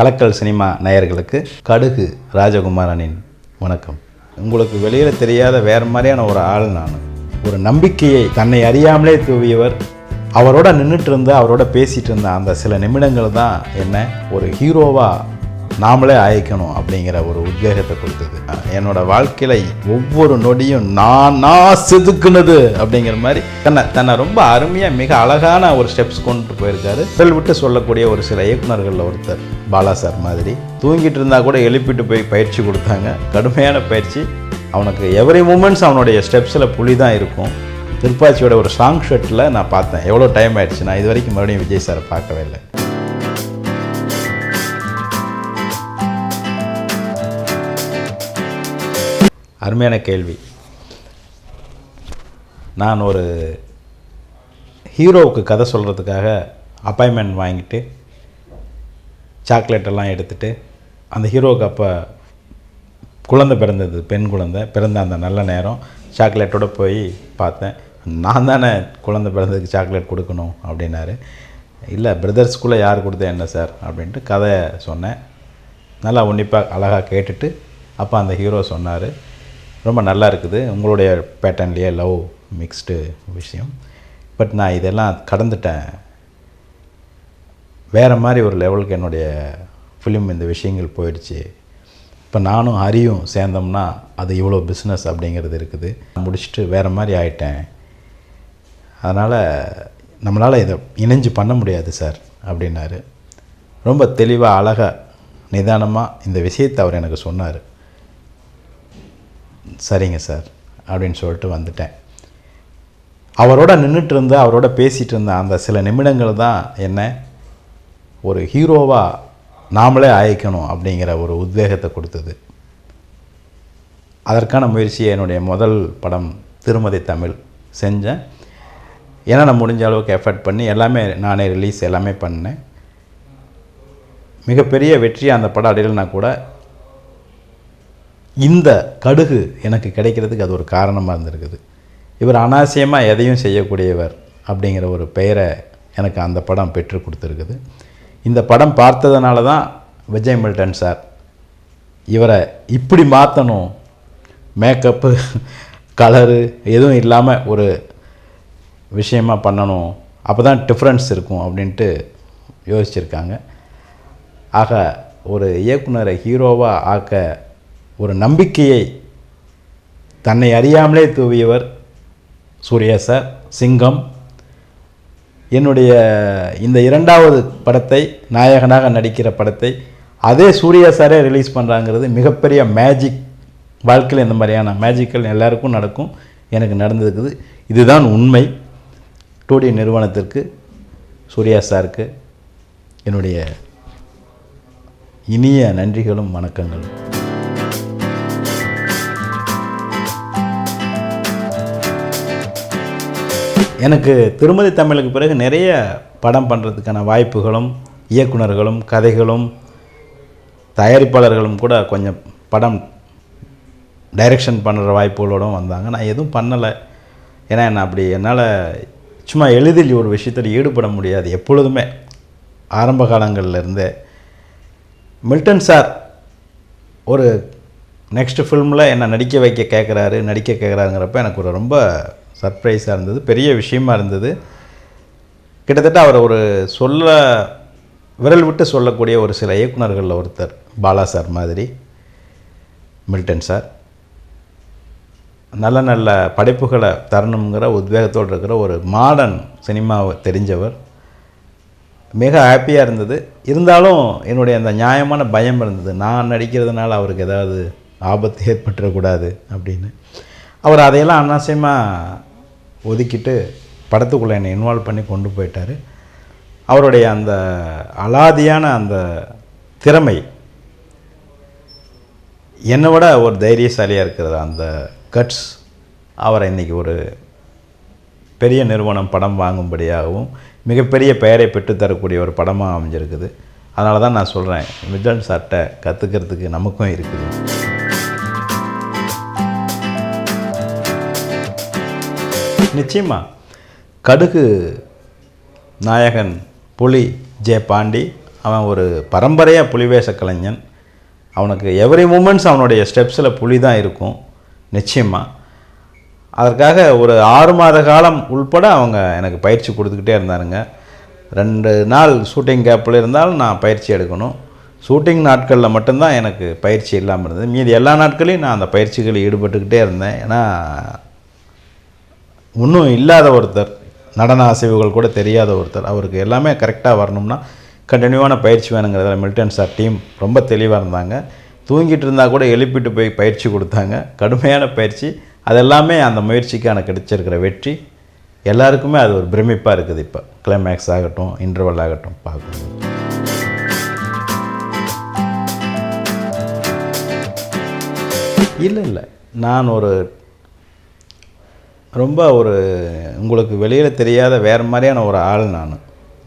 கலக்கல் cinema நேயர்களுக்கு கடுகு ராஜகுமாரனின் வணக்கம். உங்களுக்கு வெளியில் தெரியாத வேறு மாதிரியான ஒரு ஆள் நான். ஒரு நம்பிக்கையை தன்னை அறியாமலே தூவியவர். அவரோட நின்றுட்டு இருந்த அவரோட பேசிகிட்டு இருந்த அந்த சில நிமிடங்கள் தான் என்ன ஒரு ஹீரோவாக நாமளே ஆயிக்கணும் அப்படிங்கிற ஒரு உத்வேகத்தை கொடுத்தது. என்னோட வாழ்க்கையில் ஒவ்வொரு நொடியும் நான் நான் செதுக்குனது அப்படிங்கிற மாதிரி தன்னை தன்னை ரொம்ப அருமையாக மிக அழகான ஒரு ஸ்டெப்ஸ் கொண்டு போயிருக்காரு. செல் விட்டு சொல்லக்கூடிய ஒரு சில இயக்குனர்களில் ஒருத்தர் பாலா சார் மாதிரி. தூங்கிட்டு இருந்தால் கூட எழுப்பிட்டு போய் பயிற்சி கொடுத்தாங்க. கடுமையான பயிற்சி. அவனுக்கு எவ்ரி மூமெண்ட்ஸ் அவனுடைய ஸ்டெப்ஸில் புலி தான் இருக்கும். திருப்பாச்சியோட ஒரு சாங் ஷர்ட்டில் நான் பார்த்தேன். எவ்வளோ டைம் ஆயிடுச்சு நான் இது வரைக்கும் மறுபடியும் விஜய் சாரை பார்க்கவே இல்லை. அருமையான கேள்வி. நான் ஒரு ஹீரோவுக்கு கதை சொல்கிறதுக்காக அப்பாயின்மெண்ட் வாங்கிட்டு சாக்லேட் எல்லாம் எடுத்துகிட்டு அந்த ஹீரோவுக்கு அப்போ குழந்தை பிறந்தது பெண் குழந்தை பிறந்த அந்த நல்ல நேரம் சாக்லேட்டோட போய் பார்த்தேன். நான் தானே குழந்தை பிறந்ததுக்கு சாக்லேட் கொடுக்கணும் அப்படின்னாரு. இல்லை பிரதர்ஸ்குள்ளே யார் கொடுத்தா என்ன சார் அப்படின்ட்டு கதை சொன்னேன். நல்லா உன்னிப்பாக அழகாக கேட்டுட்டு அப்போ அந்த ஹீரோ சொன்னார். ரொம்ப நல்லா இருக்குது. உங்களுடைய பேட்டர்ன்லேயே லவ் மிக்ஸ்டு விஷயம். பட் நான் இதெல்லாம் கடந்துட்டேன். வேறு மாதிரி ஒரு லெவலுக்கு என்னுடைய ஃபிலிம் இந்த விஷயங்கள் போயிடுச்சு. இப்போ நானும் ஹரியும் சேர்ந்தோம்னா அது இவ்வளோ பிஸ்னஸ் அப்படிங்கிறது இருக்குது. முடிச்சுட்டு வேறு மாதிரி ஆயிட்டேன். அதனால் நம்மளால் இதை இணைஞ்சு பண்ண முடியாது சார் அப்படின்னாரு. ரொம்ப தெளிவாக அழகாக நிதானமாக இந்த விஷயத்தை அவர் எனக்கு சொன்னார். சரிங்க சார் அப்படின்னு சொல்லிட்டு வந்துட்டேன். அவரோட நின்றுட்டு இருந்த அவரோட பேசிகிட்டு இருந்த அந்த சில நிமிடங்கள் தான் என்ன ஒரு ஹீரோவாக நாமளே ஆயிக்கணும் அப்படிங்கிற ஒரு உத்வேகத்தை கொடுத்தது. அதற்கான முயற்சியை என்னுடைய முதல் படம் திருமதி தமிழ் செஞ்சேன். ஏன்னா நான் முடிஞ்ச அளவுக்கு எஃபர்ட் பண்ணி எல்லாமே நானே ரிலீஸ் எல்லாமே பண்ணேன். மிகப்பெரிய வெற்றி அந்த படம் அடையலைனா கூட இந்த கடுகு எனக்கு கிடைக்கிறதுக்கு அது ஒரு காரணமாக இருந்திருக்குது. இவர் அனாவசியமாக எதையும் செய்யக்கூடியவர் அப்படிங்கிற ஒரு பெயரை எனக்கு அந்த படம் பெற்று கொடுத்துருக்குது. இந்த படம் பார்த்ததுனால தான் விஜய் மில்டன் சார் இவரை இப்படி மாற்றணும் மேக்கப்பு கலரு எதுவும் இல்லாமல் ஒரு விஷயமாக பண்ணணும். அப்போ தான் டிஃப்ரென்ஸ் இருக்கும் அப்படின்ட்டு யோசிச்சிருக்காங்க. ஆக ஒரு இயக்குனரை ஹீரோவாக ஆக்க நம்பிக்கையை தன்னை அறியாமலே தூவியவர் சூர்யா சார் சிங்கம். என்னுடைய இந்த இரண்டாவது படத்தை நாயகனாக நடிக்கிற படத்தை அதே சூர்யா சாரே ரிலீஸ் பண்ணுறாங்கிறது மிகப்பெரிய மேஜிக் வாழ்க்கையில் இந்த மாதிரியான மேஜிக்கல் எல்லாருக்கும் நடக்கும் எனக்கு நடந்திருக்குது. இதுதான் உண்மை. டூடி நிறுவனத்திற்கு சூர்யா சாருக்கு என்னுடைய இனிய நன்றிகளும் வணக்கங்களும். எனக்கு திருமதி தமிழுக்கு பிறகு நிறைய படம் பண்ணுறதுக்கான வாய்ப்புகளும் இயக்குனர்களும் கதைகளும் தயாரிப்பாளர்களும் கூட கொஞ்சம் படம் டைரக்ஷன் பண்ணுற வாய்ப்புகளோடும் வந்தாங்க. நான் எதுவும் பண்ணலை. ஏன்னா என்ன அப்படி என்னால் சும்மா எளிதில் ஒரு விஷயத்தில் ஈடுபட முடியாது. எப்பொழுதுமே ஆரம்ப காலங்கள்ல இருந்தே. மில்டன் சார் ஒரு நெக்ஸ்ட் ஃபில்மில் என்னை நடிக்க வைக்க கேட்குறாரு நடிக்க கேட்குறாருங்கிறப்ப எனக்கு ஒரு ரொம்ப சர்ப்ரைஸாக இருந்தது பெரிய விஷயமா இருந்தது. கிட்டத்தட்ட அவர் ஒரு சொல்ல விரல் விட்டு சொல்லக்கூடிய ஒரு சில இயக்குனர்களில் ஒருத்தர் பாலா சார் மாதிரி மில்டன் சார். நல்ல நல்ல படைப்புகளை தரணுங்கிற உத்வேகத்தோடு இருக்கிற ஒரு மாடர்ன் சினிமாவை தெரிஞ்சவர். மிக ஹாப்பியாக இருந்தது. இருந்தாலும் என்னுடைய அந்த நியாயமான பயம் இருந்தது. நான் நடிக்கிறதுனால அவருக்கு ஏதாவது ஆபத்து ஏற்பட்டுறக்கூடாது அப்படின்னு. அவர் அதையெல்லாம் அனாவசியமாக ஒதுக்கிட்டு படத்துக்குள்ளே என்னை இன்வால்வ் பண்ணி கொண்டு போயிட்டார். அவருடைய அந்த அலாதியான அந்த திறமை என்னை விட ஒரு தைரியசாலியாக இருக்கிறது அந்த கட்ஸ் அவரை இன்றைக்கி ஒரு பெரிய நிறுவனம் படம் வாங்கும்படியாகவும் மிகப்பெரிய பெயரை பெற்றுத்தரக்கூடிய ஒரு படமாக அமைஞ்சிருக்குது. அதனால தான் நான் சொல்கிறேன் விஜன் சார்ட்டை கற்றுக்கிறதுக்கு நமக்கும் இருக்குது. நிச்சயமாக கடுகு நாயகன் புலி ஜே பாண்டி அவன் ஒரு பரம்பரையாக புலிவேஷ கலைஞன். அவனுக்கு எவ்ரி மூமெண்ட்ஸ் அவனுடைய ஸ்டெப்ஸில் புலி தான் இருக்கும். நிச்சயமாக அதற்காக ஒரு ஆறு மாத காலம் உள்பட அவங்க எனக்கு பயிற்சி கொடுத்துக்கிட்டே இருந்தாருங்க. ரெண்டு நாள் ஷூட்டிங் கேப்பில் இருந்தாலும் நான் பயிற்சி எடுக்கணும். ஷூட்டிங் நாட்களில் மட்டும்தான் எனக்கு பயிற்சி இல்லாமல் இருந்தது. மீதி எல்லா நாட்களையும் நான் அந்த பயிற்சிகளில் ஈடுபட்டுக்கிட்டே இருந்தேன். ஏன்னா ஒன்றும் இல்லாத ஒருத்தர் நடன அசைவுகள் கூட தெரியாத ஒருத்தர் அவருக்கு எல்லாமே கரெக்டாக வரணும்னா கண்டினியூவான பயிற்சி வேணுங்கிறதுல மில்டன் சார் டீம் ரொம்ப தெளிவாக இருந்தாங்க. தூங்கிட்டு இருந்தால் கூட எழுப்பிட்டு போய் பயிற்சி கொடுத்தாங்க. கடுமையான பயிற்சி. அதெல்லாமே அந்த முயற்சிக்கான கிடைச்சிருக்கிற வெற்றி. எல்லாருக்குமே அது ஒரு பிரமிப்பாக இருக்குது இப்போ. கிளைமேக்ஸ் ஆகட்டும் இன்டர்வல் ஆகட்டும் பார்க்கணும் இல்லை இல்லை. நான் ஒரு ரொம்ப ஒரு உங்களுக்கு வெளியில் தெரியாத வேறு மாதிரியான ஒரு ஆள் நான்.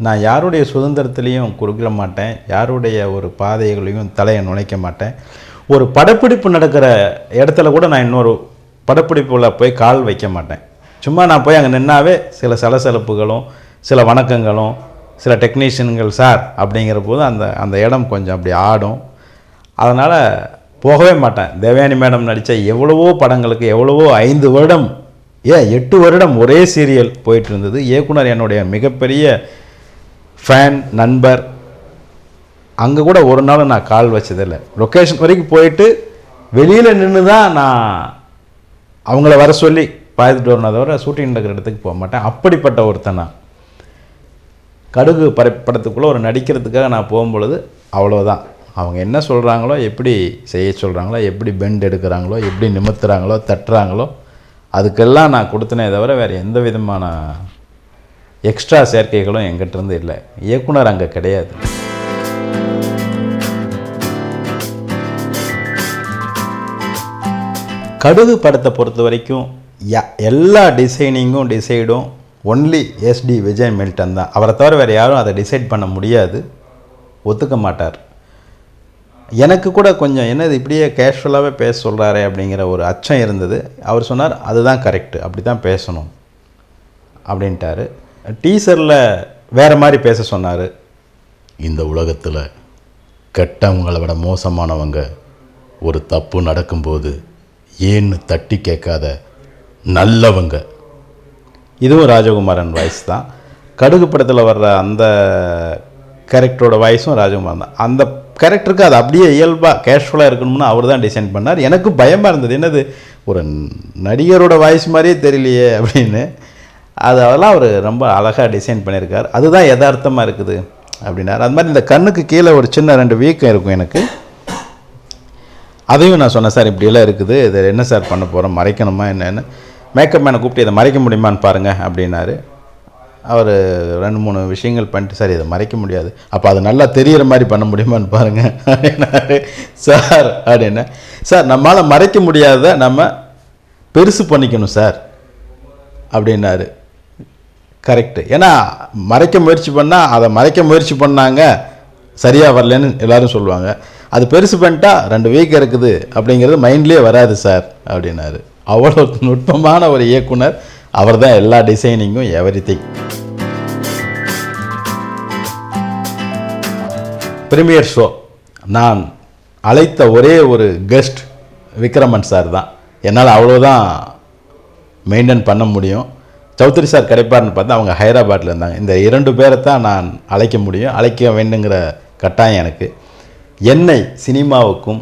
நான் யாருடைய சுதந்திரத்துலேயும் குறுக்கிட மாட்டேன். யாருடைய ஒரு பாதைகளையும் தலையை நுழைக்க மாட்டேன். ஒரு படப்பிடிப்பு நடக்கிற இடத்துல கூட நான் இன்னொரு படப்பிடிப்பில் போய் கால் வைக்க மாட்டேன். சும்மா நான் போய் அங்கே நின்னாவே சில சலசலப்புகளும் சில வணக்கங்களும் சில டெக்னீஷியன்கள் சார் அப்படிங்கிற போது அந்த அந்த இடம் கொஞ்சம் அப்படி ஆடும். அதனால் போகவே மாட்டேன். தேவயானி மேடம் நடித்த எவ்வளவோ படங்களுக்கு எவ்வளவோ ஐந்து வருடம் ஏன் எட்டு வருடம் ஒரே சீரியல் போயிட்டு இருந்தது இயக்குனர் என்னுடைய மிகப்பெரிய ஃபேன் நண்பர். அங்கே கூட ஒரு நாள் நான் கால் வச்சதில்லை. லொக்கேஷன் வரைக்கும் போயிட்டு வெளியில் நின்று தான் நான் அவங்கள வர சொல்லி பார்த்துட்டு வரணும் தவிர ஷூட்டிங் நடக்கிற இடத்துக்கு போக மாட்டேன். அப்படிப்பட்ட ஒருத்தன் நான். கடுகு பட படத்துக்குள்ளே ஒரு நடிக்கிறதுக்காக நான் போகும்பொழுது அவ்வளோதான் அவங்க என்ன சொல்கிறாங்களோ எப்படி செய்ய சொல்கிறாங்களோ எப்படி பெண்ட் எடுக்கிறாங்களோ எப்படி நிமித்துறாங்களோ தட்டுறாங்களோ அதுக்கெல்லாம் நான் கொடுத்தனே தவிர வேறு எந்த விதமான எக்ஸ்ட்ரா சேர்க்கைகளும் எங்கிட்டேருந்து இல்லை. இயக்குனர் அங்கே கிடையாது. கடுகு படத்தை பொறுத்த வரைக்கும் யா- எல்லா டிசைனிங்கும் டிசைடும் ஒன்லி எஸ்டி விஜய் மில்டன் தான். அவரை தவிர வேறு யாரும் அதை டிசைட் பண்ண முடியாது. ஒத்துக்க மாட்டார். எனக்கு கூட கொஞ்சம் என்னது இப்படியே கேஷுவலாகவே பேச சொல்கிறாரே அப்படிங்கிற ஒரு அச்சம் இருந்தது. அவர் சொன்னார் அதுதான் கரெக்டு அப்படி தான் பேசணும் அப்படின்ட்டாரு. டீசரில் வேறு மாதிரி பேச சொன்னார். இந்த உலகத்தில் கெட்டவங்களை விட மோசமானவங்க ஒரு தப்பு நடக்கும்போது ஏன்னு தட்டி கேட்காத நல்லவங்க. இதுவும் ராஜகுமாரன் வாய்ஸ் தான். கடுகு படத்தில் வர்ற அந்த கேரக்டரோட வாய்ஸும் ராஜகுமார் தான் அந்த கேரக்டருக்கு அது அப்படியே இயல்பாக கேஷுவலாக இருக்கணும்னு அவர் தான் டிசைன் பண்ணார். எனக்கு பயமாக இருந்தது. என்னது? ஒரு நடிகரோட வாய்ஸ் மாதிரியே தெரியலையே அப்படின்னு. அது அதெல்லாம் அவர் ரொம்ப அழகாக டிசைன் பண்ணியிருக்கார். அதுதான் யதார்த்தமாக இருக்குது அப்படின்னாரு. அது மாதிரி இந்த கண்ணுக்கு கீழே ஒரு சின்ன ரெண்டு வீக்கம் இருக்கும் எனக்கு. அதையும் நான் சொன்னேன் சார் இப்படியெல்லாம் இருக்குது. இது என்ன சார் பண்ண போகிறோம் மறைக்கணுமா? என்னென்னு? மேக்கப் மேனை கூப்பிட்டு இதை மறைக்க முடியுமான்னு பாருங்கள் அப்படின்னாரு. அவர் ரெண்டு மூணு விஷயங்கள் பண்ணிட்டு சார் இதை மறைக்க முடியாது. அப்போ அது நல்லா தெரிகிற மாதிரி பண்ண முடியுமான்னு பாருங்கள் அப்படின்னாரு. சார் அப்படின்னு. சார் நம்மளால் மறைக்க முடியாத நம்ம பெருசு பண்ணிக்கணும் சார். அப்படின்னாரு. கரெக்டு ஏன்னா மறைக்க முயற்சி பண்ணால் அதை மறைக்க முயற்சி பண்ணாங்க சரியாக வரலன்னு எல்லோரும் சொல்லுவாங்க. அது பெருசு பண்ணிட்டா ரெண்டு வீக் இருக்குது அப்படிங்கிறது மைண்ட்லேயே வராது சார் அப்படின்னாரு. அவ்வளோ நுட்பமான ஒரு இயக்குனர். அவர் தான் எல்லா டிசைனிங்கும் எவ்ரி திங் ப்ரீமியர் ஷோ நான் அழைத்த ஒரே ஒரு கெஸ்ட் விக்ரமன் சார் தான். என்னால் அவ்வளோதான் மெயின்டைன் பண்ண முடியும். சௌத்ரி சார் கிடைப்பார்னு பார்த்தா அவங்க ஹைதராபாத்தில் இருந்தாங்க. இந்த இரண்டு பேரை தான் நான் அழைக்க முடியும். அழைக்க வேண்டுங்கிற கட்டாயம் எனக்கு. என்னை சினிமாவுக்கும்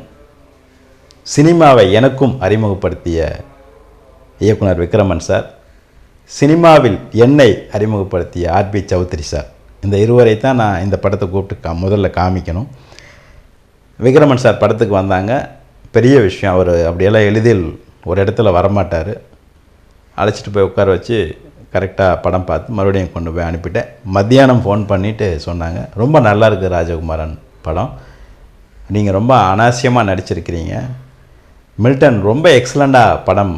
சினிமாவை எனக்கும் அறிமுகப்படுத்திய இயக்குனர் விக்ரமன் சார் சினிமாவில் என்னை அறிமுகப்படுத்திய ஆர்பி சௌத்ரி சார் இந்த இருவரை தான் நான் இந்த படத்தை கூப்பிட்டு கா முதல்ல காமிக்கணும். விக்ரமன் சார் படத்துக்கு வந்தாங்க. பெரிய விஷயம் அவர் அப்படியெல்லாம் எளிதில் ஒரு இடத்துல வரமாட்டார். அழைச்சிட்டு போய் உட்கார வச்சு கரெக்டாக படம் பார்த்து மறுபடியும் கொண்டு போய் அனுப்பிட்டேன். மத்தியானம் ஃபோன் பண்ணிவிட்டு சொன்னாங்க. ரொம்ப நல்லா இருக்குது ராஜகுமாரன் படம். நீங்கள் ரொம்ப அனாவசியமாக நடிச்சிருக்கிறீங்க. மில்டன் ரொம்ப எக்ஸலண்ட்டாக படம்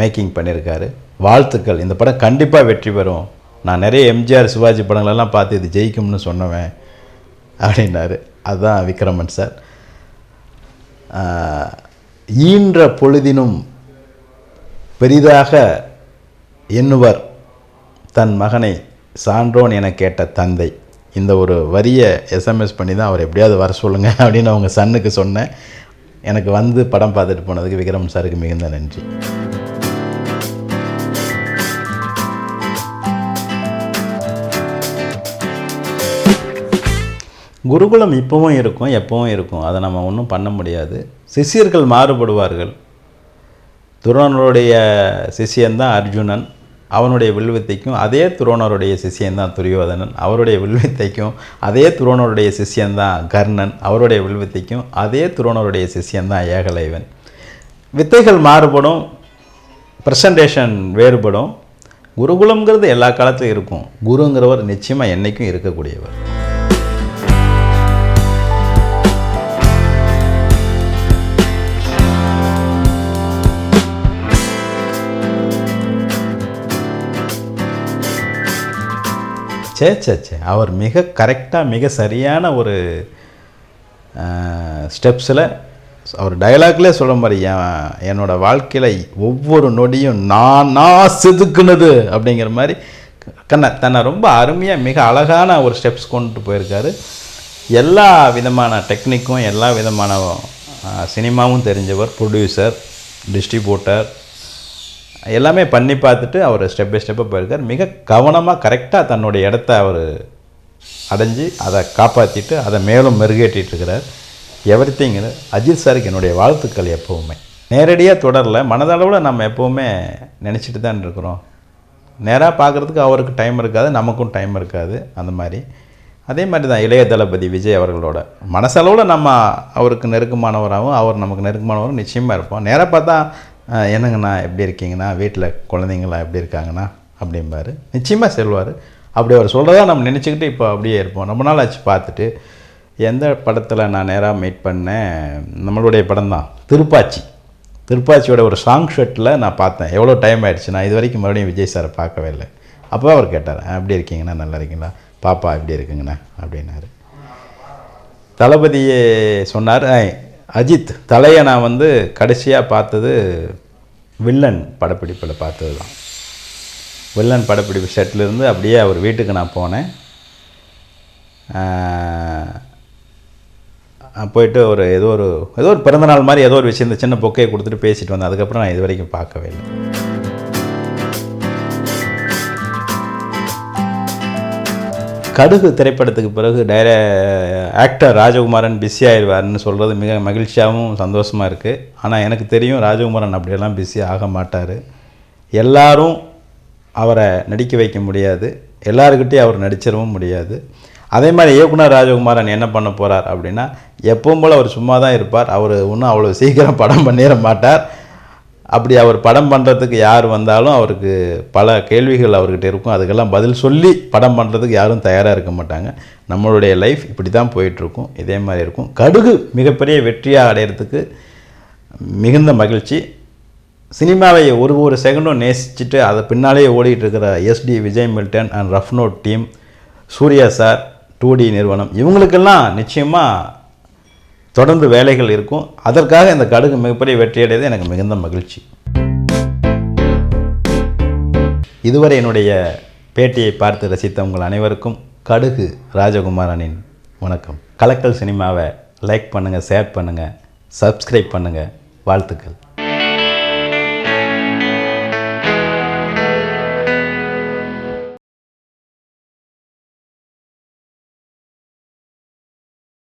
மேக்கிங் பண்ணியிருக்காரு வாழ்த்துக்கள். இந்த படம் கண்டிப்பாக வெற்றி பெறும். நான் நிறைய எம்ஜிஆர் சிவாஜி படங்களெல்லாம் பார்த்து இது ஜெயிக்கும்னு சொன்னவன் அப்படின்னாரு. அதுதான் விக்ரமன் சார். ஈன்ற பொழுதினும் பெரிதாக எண்ணுவர் தன் மகனை சான்றோன் என கேட்ட தந்தை. இந்த ஒரு வரியை எஸ்எம்எஸ் பண்ணி தான் அவர் எப்படியாவது வர சொல்லுங்கள் அப்படின்னு அவங்க சன்னுக்கு சொன்னேன். எனக்கு வந்து படம் பார்த்துட்டு போனதுக்கு விக்ரம் சாருக்கு மிகுந்த நன்றி. குருகுலம் இப்போவும் இருக்கும் எப்பவும் இருக்கும். அதை நம்ம ஒன்றும் பண்ண முடியாது. சிஷியர்கள் மாறுபடுவார்கள். துரோணருடைய சிஷியன்தான் அர்ஜுனன். அவனுடைய வில்வித்தைக்கும் அதே துரோணருடைய சிஷியன்தான் துரியோதனன். அவருடைய வில்வித்தைக்கும் அதே துரோணருடைய சிஷியன்தான் கர்ணன். அவருடைய வில்வித்தைக்கும் அதே துரோணருடைய சிஷியன்தான் ஏகலைவன். வித்தைகள் மாறுபடும் ப்ரெசன்டேஷன் வேறுபடும். குருகுலம்ங்கிறது எல்லா காலத்திலும் இருக்கும். குருங்கிறவர் நிச்சயமாக என்றைக்கும் இருக்கக்கூடியவர். சே சே சே. அவர் மிக கரெக்டாக மிக சரியான ஒரு ஸ்டெப்ஸில் அவர் டயலாக்லேயே சொல்ல மாதிரி என் என்னோட வாழ்க்கையில் ஒவ்வொரு நொடியும் நான் நான் செதுக்குனது அப்படிங்கிற மாதிரி கண்ணை தன்னை ரொம்ப அருமையாக மிக அழகான ஒரு ஸ்டெப்ஸ் கொண்டு போயிருக்காரு. எல்லா விதமான டெக்னிக்கும் எல்லா விதமான சினிமாவும் தெரிஞ்சவர் ப்ரொடியூசர் டிஸ்ட்ரிபியூட்டர் எல்லாமே பண்ணி பார்த்துட்டு அவர் ஸ்டெப் பை ஸ்டெப்பாக போயிருக்கார். மிக கவனமாக கரெக்டாக தன்னுடைய இடத்த அவர் அடைஞ்சு அதை காப்பாற்றிட்டு அதை மேலும் மெருகேற்றிட்டு இருக்கிறார். எவ்ரி அஜித் சாருக்கு என்னுடைய வாழ்த்துக்கள் எப்போவுமே. நேரடியாக தொடரல. மனதளவில் நம்ம எப்போவுமே நினச்சிட்டு தான் இருக்கிறோம். நேராக பார்க்குறதுக்கு அவருக்கு டைம் இருக்காது நமக்கும் டைம் இருக்காது. அந்த மாதிரி. அதே மாதிரி தான் இளைய தளபதி விஜய் அவர்களோட. மனசளவில் நம்ம அவருக்கு நெருக்கமானவராகவும் அவர் நமக்கு நெருக்கமானவரும் நிச்சயமாக இருப்போம். நேராக பார்த்தா என்னங்கண்ணா எப்படி இருக்கீங்கண்ணா? வீட்டில் குழந்தைங்களாம் எப்படி இருக்காங்கண்ணா? அப்படிம்பாரு. நிச்சயமாக செல்வார் அப்படி அவர் சொல்கிறதா நம்ம நினச்சிக்கிட்டு இப்போ அப்படியே இருப்போம். ரொம்ப நாள் ஆச்சு பார்த்துட்டு. எந்த படத்தில் நான் நேராக மீட் பண்ணேன்? நம்மளுடைய படம் தான். திருப்பாச்சி. திருப்பாச்சியோட ஒரு சாங் ஷர்ட்டில் நான் பார்த்தேன். எவ்வளோ டைம் ஆகிடுச்சு நான் இது வரைக்கும் மறுபடியும் விஜய் சாரை பார்க்கவே இல்லை. அப்போ அவர் கேட்டார் "ஆ, எப்படி இருக்கீங்கண்ணா? நல்லா இருக்கீங்களா? பாப்பா எப்படி இருக்குங்கண்ணா? அப்படின்னாரு. தளபதியே சொன்னார் அஜித் தலையை நான் வந்து கடைசியாக பார்த்தது வில்லன் படப்பிடிப்பில் பார்த்தது தான் வில்லன் படப்பிடிப்பு செட்டிலிருந்து அப்படியே அவர் வீட்டுக்கு நான் போனேன். போயிட்டு ஒரு ஏதோ ஒரு ஏதோ ஒரு பிறந்தநாள் மாதிரி ஏதோ ஒரு விஷயம் இந்த சின்ன பொக்கையை கொடுத்துட்டு பேசிட்டு வந்தேன். அதுக்கப்புறம் நான் இது வரைக்கும் பார்க்கவே இல்லை. கடுகு திரைப்படத்துக்கு பிறகு டைர ஆக்டர் ராஜகுமாரன் பிஸி ஆயிடுவார்னு சொல்கிறது மிக மகிழ்ச்சியாகவும் சந்தோஷமாக இருக்குது ஆனால் எனக்கு தெரியும் ராஜகுமாரன் அப்படியெல்லாம் பிஸி ஆக மாட்டார். எல்லாரும் அவரை நடிக்க வைக்க முடியாது. எல்லாருக்கிட்டையும் அவர் நடிச்சிடவும் முடியாது. அதே மாதிரி இயக்குனர் ராஜகுமாரன் என்ன பண்ண போகிறார் அப்படின்னா எப்பவும் போல் அவர் சும்மா தான் இருப்பார். அவர் ஒன்றும் அவ்வளோ சீக்கிரம் படம் பண்ணிட மாட்டார். அப்படி அவர் படம் பண்ணுறதுக்கு யார் வந்தாலும் அவருக்கு பல கேள்விகள் அவர்கிட்ட இருக்கும். அதுக்கெல்லாம் பதில் சொல்லி படம் பண்ணுறதுக்கு யாரும் தயாராக இருக்க மாட்டாங்க. நம்மளுடைய லைஃப் இப்படி தான் போயிட்டுருக்கும். இதே மாதிரி இருக்கும். கடுகு மிகப்பெரிய வெற்றியாக அடையிறதுக்கு மிகுந்த மகிழ்ச்சி. சினிமாவை ஒரு ஒரு செகண்டும் நேசிச்சுட்டு அதை பின்னாலேயே ஓடிக்கிட்டு இருக்கிற SD Vijay Milton and Rough Note team Suriya sir two D நிறுவனம் இவங்களுக்கெல்லாம் நிச்சயமாக தொடர்ந்து வேலைகள் இருக்கும். அதற்காக இந்த கடுகு மிகப்பெரிய வெற்றியடையது எனக்கு மிகுந்த மகிழ்ச்சி. இதுவரை என்னுடைய பேட்டியை பார்த்து ரசித்த உங்கள் அனைவருக்கும் கடுகு ராஜகுமாரனின் வணக்கம். கலக்கல் சினிமாவை லைக் பண்ணுங்கள் ஷேர் பண்ணுங்கள் சப்ஸ்கிரைப் பண்ணுங்கள் வாழ்த்துக்கள்.